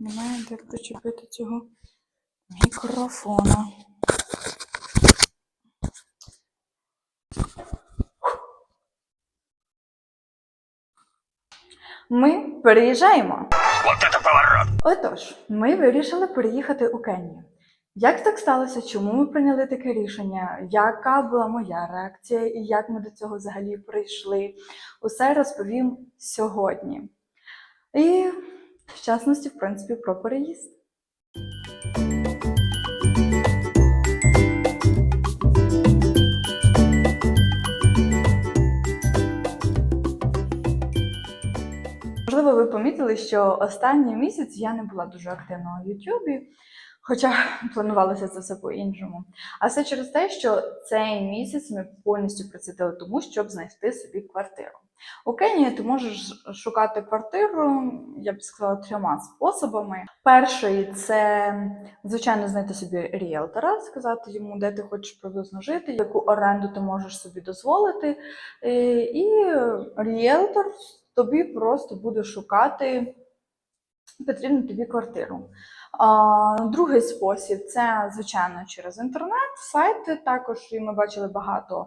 Немає де причепити цього мікрофона. Ми переїжджаємо. Отож, ми вирішили переїхати у Кенію. Як так сталося? Чому ми прийняли таке рішення? Яка була моя реакція і як ми до цього взагалі прийшли? Усе розповім сьогодні. І, в частності, в принципі, про переїзд. Можливо, ви помітили, що останній місяць я не була дуже активна у Ютубі, хоча планувалося це все по-іншому. А все через те, що цей місяць ми повністю присвятили тому, щоб знайти собі квартиру. У Кенії ти можеш шукати квартиру, я б сказала, трьома способами. Перший це, звичайно, знайти собі ріелтора, сказати йому, де ти хочеш приблизно жити, яку оренду ти можеш собі дозволити. Е, І ріелтор тобі просто буде шукати потрібну тобі квартиру. Другий спосіб це, звичайно, через інтернет, сайти. Також і ми бачили багато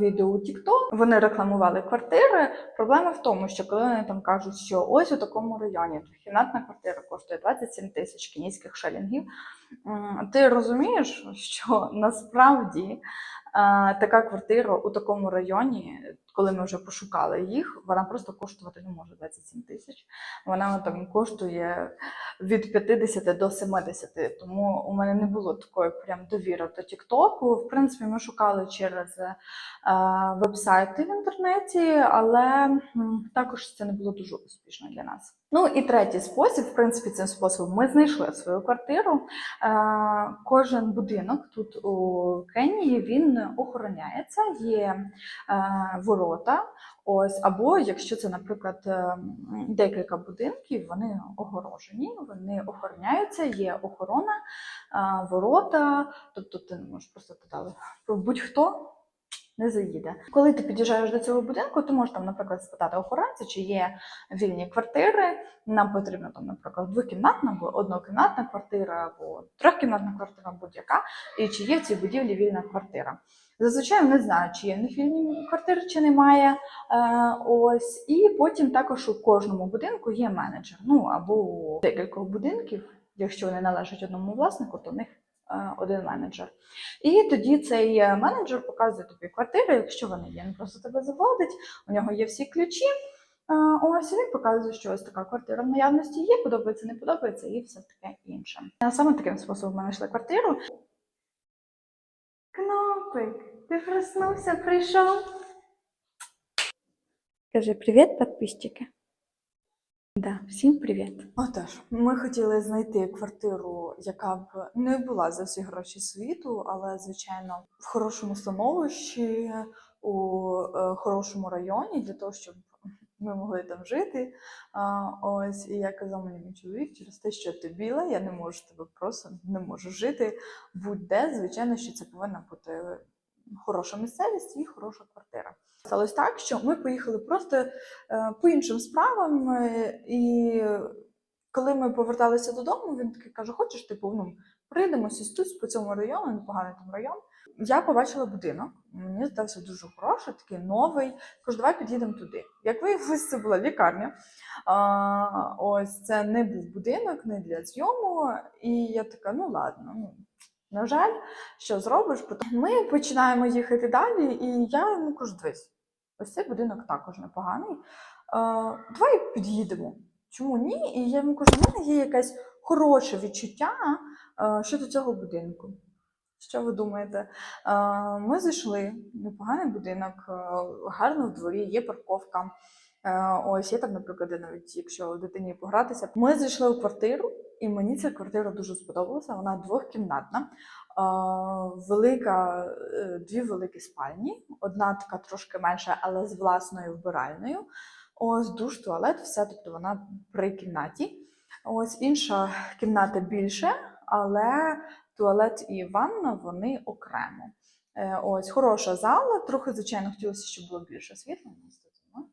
відео у TikTok. Вони рекламували квартири. Проблема в тому, що коли вони там кажуть, що ось у такому районі двохкімнатна квартира коштує 27 тисяч кенійських шалінгів, ти розумієш, що насправді така квартира у такому районі, коли ми вже пошукали їх, вона просто коштувати не може 27 тисяч. Вона там коштує від 50 до 70. Тому у мене не було такої прям довіри до Тіктоку. В принципі, ми шукали через е, вебсайти в інтернеті, але також це не було дуже успішно для нас. Ну і третій спосіб, в принципі, цим способом ми знайшли свою квартиру. Е, Кожен будинок тут у Кенії він охороняється, є е, ворота. Ось, або якщо це, наприклад, е, декілька будинків, вони огорожені, вони охороняються, є охорона, ворота, тобто ти не можеш просто туди будь-хто не заїде. Коли ти під'їжджаєш до цього будинку, ти можеш там, наприклад, спитати охоронця, чи є вільні квартири. Нам потрібна там, наприклад, двокімнатна або однокімнатна квартира, або трьохкімнатна квартира, будь-яка, і чи є в цій будівлі вільна квартира. Зазвичай вони знають, чи є в них вільні квартири, чи немає. Е, ось, і потім також у кожному будинку є менеджер. Ну або декількох будинків, якщо вони належать одному власнику, то в них один менеджер. І тоді цей е, менеджер показує тобі квартири, якщо вони є, він просто тебе заводить, у нього є всі ключі. Е, Ось він показує, що ось така квартира в наявності є, подобається, не подобається, і все таке інше. Е, Саме таким способом ми знайшли квартиру. Кнопик, ти проснувся, прийшов. Кажи привіт, підписчики. Да, всім привіт. Отож, ми хотіли знайти квартиру, яка б не була за всі гроші світу, але звичайно в хорошому становищі, у е, хорошому районі, для того, щоб ми могли там жити. Ось, і я казав мені чоловік, через те, що ти біла, я не можу тебе просто не можу жити будь-де. Звичайно, що це повинна бути хороша місцевість і хороша квартира. Сталося так, що ми поїхали просто е, по іншим справам, е, і коли ми поверталися додому, він такий каже: Хочеш, типу, ну, прийдемося тут по цьому району, непоганий там район. Я побачила будинок, мені здався дуже хороший, такий новий. Кажу, давай під'їдемо туди. Як виявилось, це була лікарня. А, ось це не був будинок, не для зйому. І я така, ну ладно, ну. На жаль, що зробиш? Ми починаємо їхати далі, і я йому кажу, дивись, ось цей будинок також непоганий. Давай під'їдемо. Чому ні? І я йому кажу, в мене є якесь хороше відчуття щодо цього будинку. Що ви думаєте? Ми зайшли, непоганий будинок, гарно в дворі, є парковка. Ось є там, наприклад, навіть якщо дитині погратися. Ми зайшли у квартиру, і мені ця квартира дуже сподобалася. Вона двохкімнатна, велика, е, дві великі спальні, одна така трошки менша, але з власною вбиральною. Ось душ, туалет, все, тобто вона при кімнаті. Ось інша кімната більше, але туалет і ванна вони окремо. Е, Ось хороша зала, трохи, звичайно, хотілося, щоб було більше світла. у нема.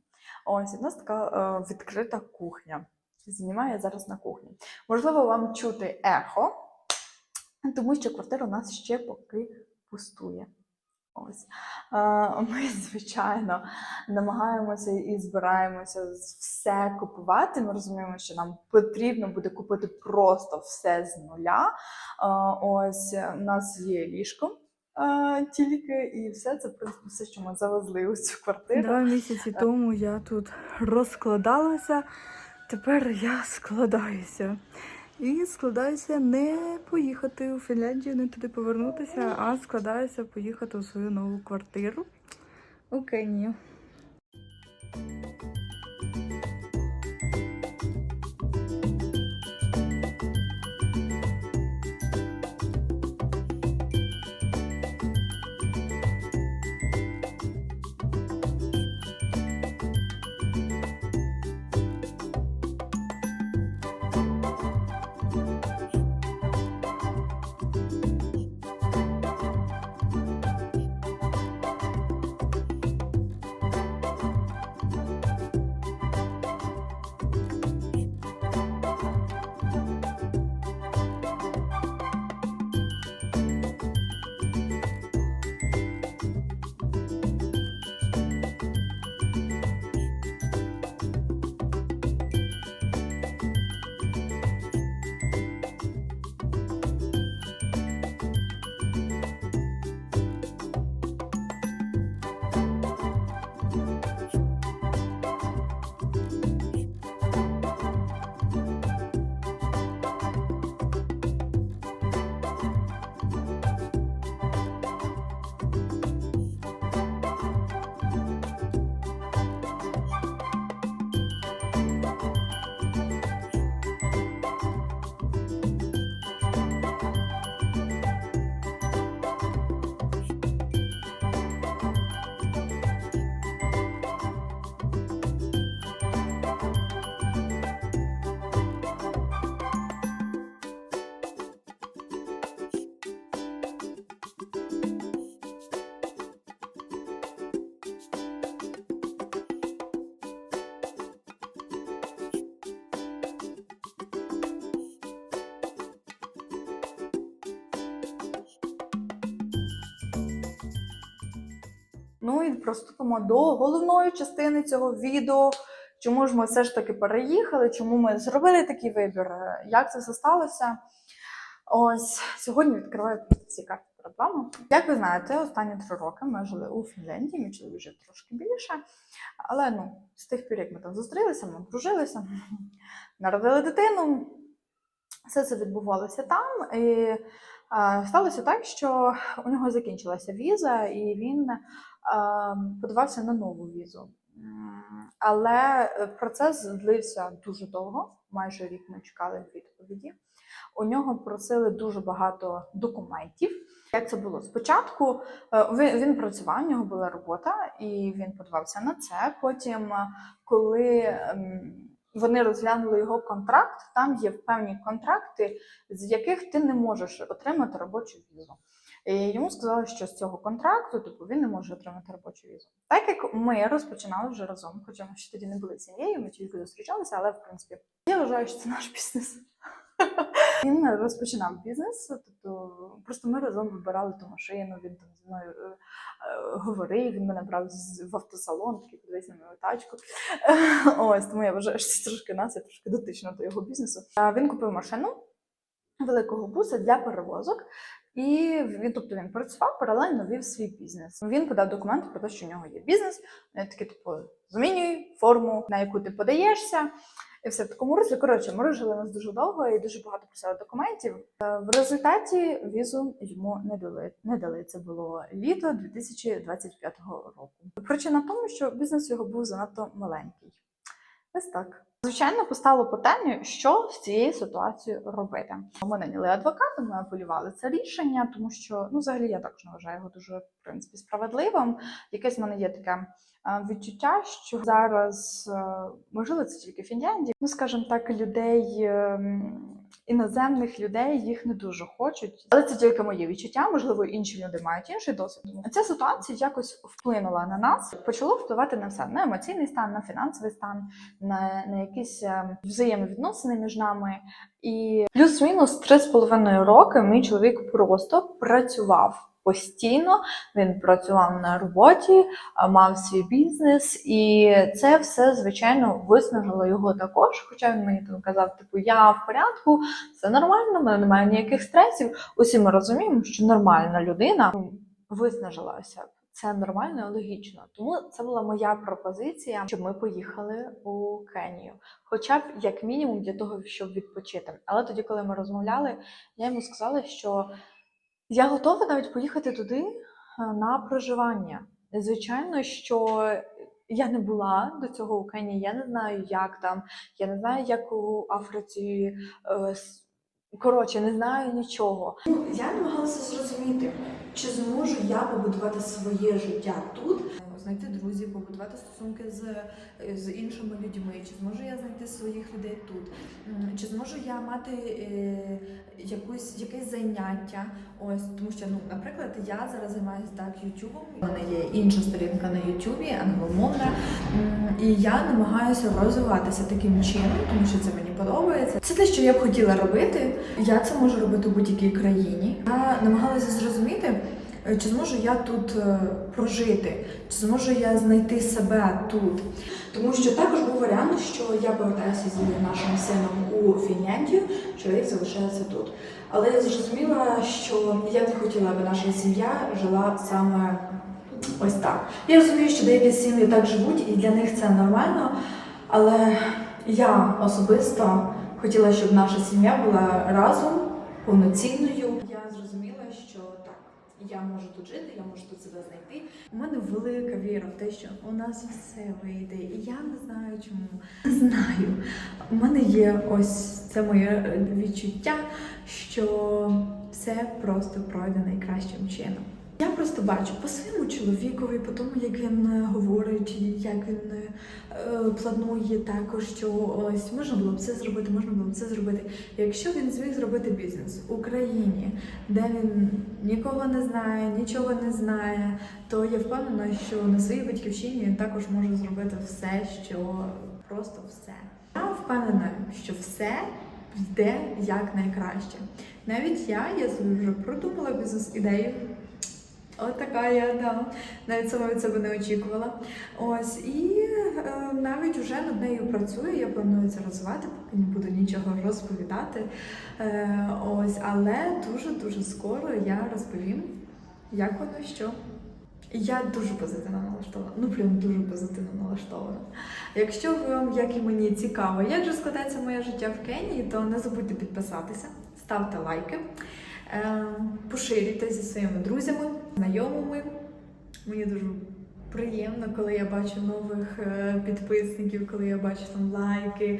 Ось і в нас така е, відкрита кухня. Знімаю зараз на кухні. Можливо, вам чути ехо, тому що квартира у нас ще поки пустує. Ось. Ми, звичайно, намагаємося і збираємося все купувати. Ми розуміємо, що нам потрібно буде купити просто все з нуля. Ось у нас є ліжко. Тільки і все це принципі все, що ми завезли у цю квартиру. Два місяці тому я тут розкладалася, тепер я складаюся. І складаюся не поїхати у Фінляндію, не туди повернутися, а складаюся поїхати у свою нову квартиру у Кенію. Ну і приступимо до головної частини цього відео. Чому ж ми все ж таки переїхали? Чому ми зробили такий вибір? е, Як це все сталося? Ось сьогодні відкриваю ці карти перед вами. Як ви знаєте, останні три роки ми жили у Фінляндії, мій чоловік вже трошки більше. Але ну, з тих пір, як ми там зустрілися, ми дружилися, народили дитину. Все це відбувалося там. І е, сталося так, що у нього закінчилася віза, і він подавався на нову візу. Але е, процес злився дуже довго, майже рік ми чекали відповіді. У нього просили дуже багато документів. Як це було? Спочатку е, він, він працював, у нього була робота, і він подавався на це. Потім, е, коли ем, вони розглянули його контракт, там є певні контракти, з яких ти не можеш отримати робочу візу. Йому сказали, що з цього контракту типу, він не може отримати робочу візу. Так як ми розпочинали вже разом, хоча ми ще тоді не були сім'єю, ми тільки зустрічалися, але в принципі я вважаю, що це наш бізнес. Він розпочинав бізнес, тобто просто ми разом вибирали ту машину, він там зі мною е, е, говорив, він мене брав в автосалон, такий подивись на мою тачку. Ось тому я вважаю, що це трошки нас, трошки дотична до його бізнесу. Він купив машину великого буса для перевозок. І він, тобто він працював, паралельно вів свій бізнес. Він подав документи про те, що у нього є бізнес. Я такий, типу, змінюй форму, на яку ти подаєшся. І все в такому руслі. Коротше, ми жили нас дуже довго і дуже багато просили документів. Е, В результаті візу йому не дали. Не дали. Це було літо 2025 року. Причина в тому, що бізнес його був занадто маленький. Ось так. Звичайно, постало питання, що з цією ситуацією робити. Ми наняли адвоката, ми апелювали це рішення, тому що ну, взагалі я також не вважаю його дуже в принципі справедливим. Якесь в мене є таке е, відчуття, що зараз можливо ми жили це тільки Фінляндії. Ну, скажімо так, людей ем, іноземних людей їх не дуже хочуть. Але це тільки моє відчуття. Можливо, інші люди мають інший досвід. Ця ситуація якось вплинула на нас, почало впливати на все на емоційний стан, на фінансовий стан, на, на якісь е, взаємовідносини між нами. І плюс-мінус три з половиною роки мій чоловік просто працював постійно. Він працював на роботі, мав свій бізнес, і це все звичайно виснажило його також. Хоча він мені там казав, типу, я в порядку, все нормально, в мене немає ніяких стресів. Усі ми розуміємо, що нормальна людина ну, виснажилася. Це нормально і логічно. Тому це була моя пропозиція, щоб ми поїхали у Кенію, хоча б як мінімум для того, щоб відпочити. Але тоді, коли ми розмовляли, я йому сказала, що я готова навіть поїхати туди е, на проживання. Звичайно, що я не була до цього у Кенії, я не знаю, як там, я не знаю, як у Африці. е, Коротше, не знаю нічого. Ну, я намагалася зрозуміти, чи зможу я побудувати своє життя тут, знайти друзів, побудувати стосунки з, з іншими людьми, чи зможу я знайти своїх людей тут, чи зможу я мати е, якусь, якесь заняття. Ось тому що, ну, наприклад, я зараз займаюся так Ютубом. У мене є інша сторінка на Ютубі, англомовна, і я намагаюся розвиватися таким чином, тому що це мені подобається. Це те, що я б хотіла робити. Я це можу робити у будь-якій країні. Я намагалася зрозуміти, чи зможу я тут е, прожити, чи зможу я знайти себе тут. Тому що також був варіант, що я повертаюся з нашим сином у Фінляндію, чоловік залишається тут. Але я зрозуміла, що я не хотіла, аби наша сім'я жила саме ось так. Я розумію, що деякі сім'ї так живуть, і для них це нормально. Але я особисто хотіла, щоб наша сім'я була разом, повноцінною. Я зрозуміла, що так, я можу тут жити, я можу тут себе знайти. У мене велика віра в те, що у нас все вийде, і я не знаю чому. Знаю. У мене є ось це моє відчуття, що все просто пройде найкращим чином. Я просто бачу по своєму чоловікові, по тому, як він е, говорить, як він е, е, планує також, що ось можна було б це зробити, можна було б це зробити. Якщо він зміг зробити бізнес в Україні, де він нікого не знає, нічого не знає, то я впевнена, що на своїй батьківщині він також може зробити все, що просто все. Я впевнена, що все йде як найкраще. Навіть я, я собі вже продумала бізнес-ідею. От така я, да. Навіть сама від себе не очікувала. Ось, і е, навіть вже над нею працюю, я планую це розвивати, поки не буду нічого розповідати. Е, ось, але дуже-дуже скоро я розповім, як воно що. Я дуже позитивно налаштована, ну прям дуже позитивно налаштована. Якщо вам, як і мені, цікаво, як же складається моє життя в Кенії, то не забудьте підписатися, ставте лайки, е, поширюйте зі своїми друзями, знайомими. Мені дуже приємно, коли я бачу нових е, підписників, коли я бачу там лайки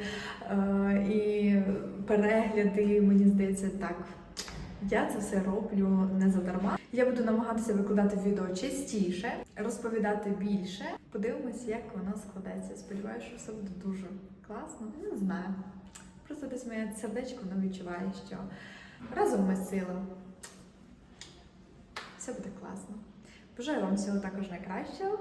е, і перегляди. Мені здається, так. Я це все роблю не задарма. Я буду намагатися викладати відео частіше, розповідати більше. Подивимось, як воно складеться. Сподіваюся, що все буде дуже класно. Не знаю. Просто десь моє сердечко воно відчуває, що разом ми сила. Все буде класно. Бажаю вам всього також найкращого.